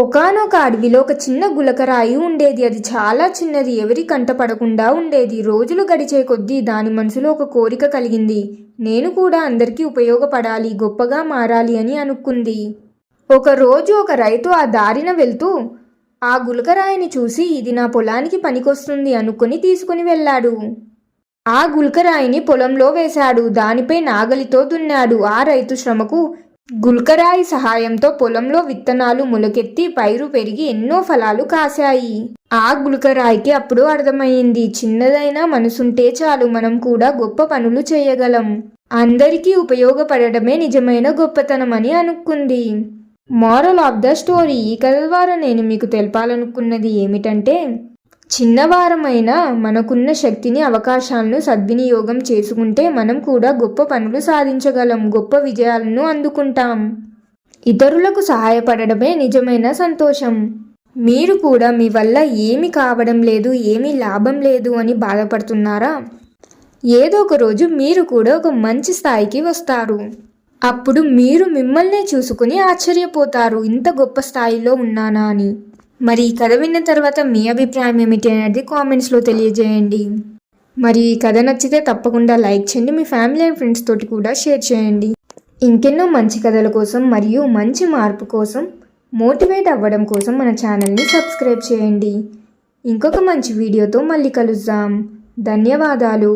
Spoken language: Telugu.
ఒకనొక అడవిలో ఒక చిన్న గులకరాయి ఉండేది. అది చాలా చిన్నది. ఎవరి కంట పడకుండా ఉండేది. రోజులు గడిచే కొద్దీ దాని మనసులో ఒక కోరిక కలిగింది. నేను కూడా అందరికీ ఉపయోగపడాలి గొప్పగా మారాలి అని అనుకుంది. ఒక రోజు ఒక రైతు ఆ దారిన వెళ్తూ ఆ గులకరాయిని చూసి ఇది నా పొలానికి పనికొస్తుంది అనుకుని తీసుకుని వెళ్ళాడు. ఆ గుల్కరాయిని పొలంలో వేశాడు. దానిపై నాగలితో దున్నాడు. ఆ రైతు శ్రమకు గుల్కరాయి సహాయంతో పొలంలో విత్తనాలు మొలకెత్తి పైరు పెరిగి ఎన్నో ఫలాలు కాశాయి. ఆ గుల్కరాయికి అప్పుడు అర్థమైంది చిన్నదైనా మనసుంటే చాలు మనం కూడా గొప్ప పనులు చేయగలం. అందరికీ ఉపయోగపడడమే నిజమైన గొప్పతనం అని అనుకుంది. మోరల్ ఆఫ్ ద స్టోరీ ఈ కథ ద్వారా నేను మీకు తెలపాలనుకున్నది ఏమిటంటే చిన్నవారమైనా మనకున్న శక్తిని అవకాశాలను సద్వినియోగం చేసుకుంటే మనం కూడా గొప్ప పనులు సాధించగలం గొప్ప విజయాలను అందుకుంటాం. ఇతరులకు సహాయపడడమే నిజమైన సంతోషం. మీరు కూడా మీ వల్ల ఏమి కావడం లేదు ఏమీ లాభం లేదు అని బాధపడుతున్నారా? ఏదో ఒక రోజు మీరు కూడా ఒక మంచి స్థాయికి వస్తారు. అప్పుడు మీరు మిమ్మల్నే చూసుకుని ఆశ్చర్యపోతారు ఇంత గొప్ప స్థాయిలో ఉన్నానా అని. మరి ఈ కథ విన్న తర్వాత మీ అభిప్రాయం ఏమిటి అనేది కామెంట్స్లో తెలియజేయండి. మరి ఈ కథ నచ్చితే తప్పకుండా లైక్ చేయండి మీ ఫ్యామిలీ అండ్ ఫ్రెండ్స్ తోటి కూడా షేర్ చేయండి. ఇంకెన్నో మంచి కథల కోసం మరియు మంచి మార్పు కోసం మోటివేట్ అవ్వడం కోసం మన ఛానల్ని సబ్స్క్రైబ్ చేయండి. ఇంకొక మంచి వీడియోతో మళ్ళీ కలుద్దాం. ధన్యవాదాలు.